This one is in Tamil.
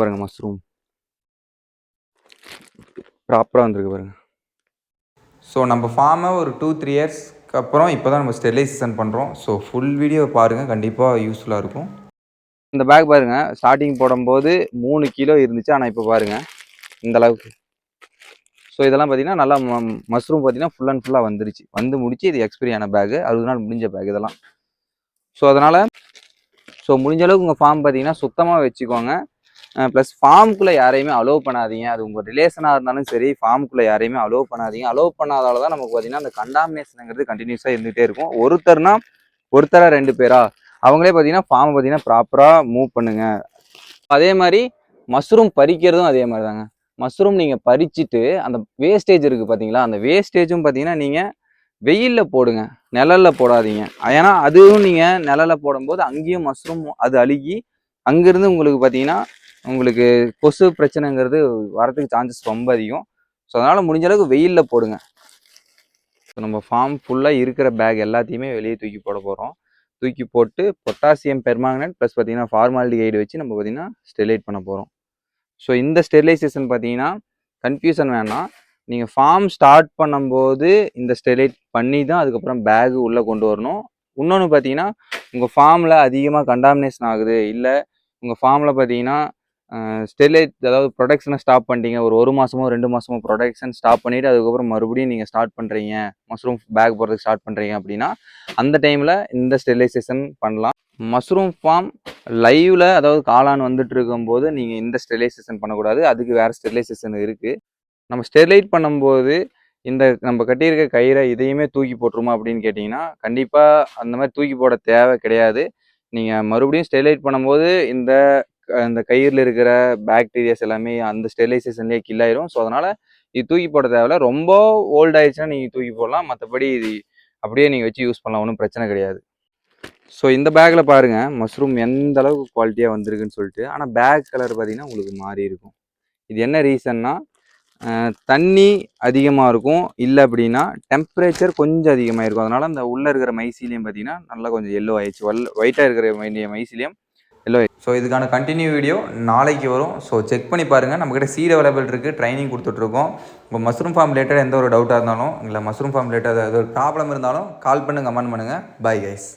பாருங்க மஷ்ரூம். ப்ராப்பராக வந்திருக்கு பாருங்க. ஸோ நம்ம ஃபார்மை ஒரு டூ த்ரீ இயர்ஸ்க்கு அப்புறம் இப்போ தான் நம்ம ஸ்டெரிலைசேஷன் பண்ணுறோம் ஸோ ஃபுல் வீடியோ பாருங்கள் கண்டிப்பாக யூஸ்ஃபுல்லாக இருக்கும். இந்த பேக் பாருங்க ஸ்டார்டிங் போடும்போது மூணு கிலோ இருந்துச்சு. ஆனால் இப்போ பாருங்க இந்த அளவுக்கு. ஸோ இதெல்லாம் பார்த்தீங்கன்னா நல்லா மஷ்ரூம் பார்த்தீங்கன்னா ஃபுல் அண்ட் ஃபுல்லாக வந்துருச்சு. வந்து முடிச்சு இது எக்ஸ்பைரி ஆன பேக் அறுபது நாள் முடிஞ்ச பேக் இதெல்லாம். ஸோ அதனால் ஸோ முடிஞ்ச அளவுக்கு உங்கள் ஃபார்ம் பார்த்தீங்கன்னா சுத்தமாக வச்சுக்கோங்க. ப்ளஸ் ஃபார்முக்குள்ளே யாரையுமே அலோவ் பண்ணாதீங்க. அது உங்கள் ரிலேஷனாக இருந்தாலும் சரி ஃபார்முக்குள்ளே யாரையுமே அலோவ் பண்ணாதீங்க. அலோவ் பண்ணாதால தான் நமக்கு பார்த்தீங்கன்னா அந்த கண்டாமினேஷனுங்கிறது கண்டினியூஸாக இருந்துகிட்டே இருக்கும். ஒருத்தர்னா ஒருத்தரா ரெண்டு பேரா? அவங்களே பார்த்தீங்கன்னா ஃபார்மை பார்த்தீங்கன்னா ப்ராப்பராக மூவ் பண்ணுங்க. அதே மாதிரி மஷ்ரூம் பறிக்கிறதும் அதே மாதிரி தாங்க மஷ்ரூம் நீங்கள் பறிச்சுட்டு அந்த வேஸ்டேஜ் இருக்குது பார்த்தீங்களா அந்த வேஸ்டேஜும் பார்த்தீங்கன்னா நீங்கள் வெயிலில் போடுங்க. நிழலில் போடாதீங்க. ஏன்னா அதுவும் நீங்கள் நிழலில் போடும்போது அங்கேயும் மஷ்ரூம் அது அழுகி அங்கேருந்து உங்களுக்கு பார்த்தீங்கன்னா உங்களுக்கு கொசு பிரச்சனைங்கிறது வரத்துக்கு சான்சஸ் ரொம்ப அதிகம். ஸோ அதனால் முடிஞ்ச அளவுக்கு வெயிலில் போடுங்க. ஸோ நம்ம ஃபார்ம் ஃபுல்லாக இருக்கிற பேக் எல்லாத்தையுமே வெளியே தூக்கி போட போகிறோம் தூக்கி போட்டு பொட்டாசியம் பெர்மாங்கனேட் ப்ளஸ் பார்த்தீங்கன்னா ஃபார்மாலிட்டிகைடு வச்சு நம்ம பார்த்திங்கன்னா ஸ்டெரிலைட் பண்ண போகிறோம் ஸோ இந்த ஸ்டெரிலைசேஷன் பார்த்தீங்கன்னா கன்ஃபியூஷன் வேணாம். நீங்கள் ஃபார்ம் ஸ்டார்ட் பண்ணும்போது இந்த ஸ்டெரிலைட் பண்ணி தான் அதுக்கப்புறம் பேக் உள்ளே கொண்டு வரணும். இன்னொன்று பார்த்தீங்கன்னா உங்கள் ஃபார்மில் அதிகமாக கண்டாமினேஷன் ஆகுது. இல்லை உங்கள் ஃபார்மில் பார்த்தீங்கன்னா ஸ்டெர்லைட் அதாவது ப்ரொடக்ஷனை ஸ்டாப் பண்ணிட்டீங்க. ஒரு ஒரு மாதமோ ரெண்டு மாதமோ ப்ரொடக்ஷன் ஸ்டாப் பண்ணிவிட்டு அதுக்கப்புறம் மறுபடியும் நீங்கள் ஸ்டார்ட் பண்ணுறீங்க மஷ்ரூம் பேக் போடுறதுக்கு ஸ்டார்ட் பண்ணுறீங்க அப்படின்னா அந்த டைமில் இந்த ஸ்டெர்லைசேஷன் பண்ணலாம். மஷ்ரூம் ஃபார்ம் லைவில் அதாவது காளான் வந்துட்டு இருக்கும்போது நீங்கள் இந்த ஸ்டெர்லைசேஷன் பண்ணக்கூடாது. அதுக்கு வேறு ஸ்டெர்லைசேஷன் இருக்குது நம்ம ஸ்டெர்லைட் பண்ணும்போது இந்த நம்ம கட்டியிருக்க கயிறை இதையுமே தூக்கி போட்டுருமா அப்படின்னு கேட்டிங்கன்னா கண்டிப்பாக அந்த மாதிரி தூக்கி போட தேவை கிடையாது. நீங்கள் மறுபடியும் ஸ்டெர்லைட் பண்ணும்போது இந்த அந்த கயிறில் இருக்கிற பாக்டீரியாஸ் எல்லாமே அந்த ஸ்டெரிலைசேஷன்லேயே கில் ஆயிரும். ஸோ அதனால் இது தூக்கி போட தேவையில்ல. ரொம்ப ஓல்ட் ஆயிடுச்சுன்னா நீங்கள் தூக்கி போடலாம். மற்றபடி இது அப்படியே நீங்கள் வச்சு யூஸ் பண்ணலாம். ஒன்றும் பிரச்சனை கிடையாது. ஸோ இந்த பேக்கில் பாருங்கள் மஷ்ரூம் எந்த அளவுக்கு குவாலிட்டியாக வந்திருக்குன்னு சொல்லிட்டு. ஆனால் பேக் கலர் பார்த்திங்கன்னா உங்களுக்கு மாறி இருக்கும். இது என்ன ரீசன்னா தண்ணி அதிகமாக இருக்கும். இல்லை அப்படின்னா டெம்பரேச்சர் கொஞ்சம் அதிகமாக இருக்கும் அதனால் அந்த உள்ளே இருக்கிற மைசீலியம் பார்த்திங்கன்னா நல்லா கொஞ்சம் எல்லோ ஆயிடுச்சு. ஒல் ஒயிட்டாக இருக்கிற வேண்டிய மைசீலியம் எல்லோ ஸோ இதுக்கான கண்டினியூ வீடியோ நாளைக்கு வரும். ஸோ செக் பண்ணி பாருங்கள் நம்மக்கிட்ட சீட் அவைலபிள் இருக்குது ட்ரைனிங் கொடுத்துட்ருக்கோம். உங்கள் மஷ்ரூம் ஃபார்ம் ரிலேட்டட் எந்த ஒரு டவுட்டாக இருந்தாலும் இல்லை மஷ்ரூம் ஃபார்ம் ரிலேட்டட் ஏதாவது ஒரு ப்ராப்ளம் இருந்தாலும் கால் பண்ணி கமெண்ட் பண்ணுங்கள் பை கைஸ்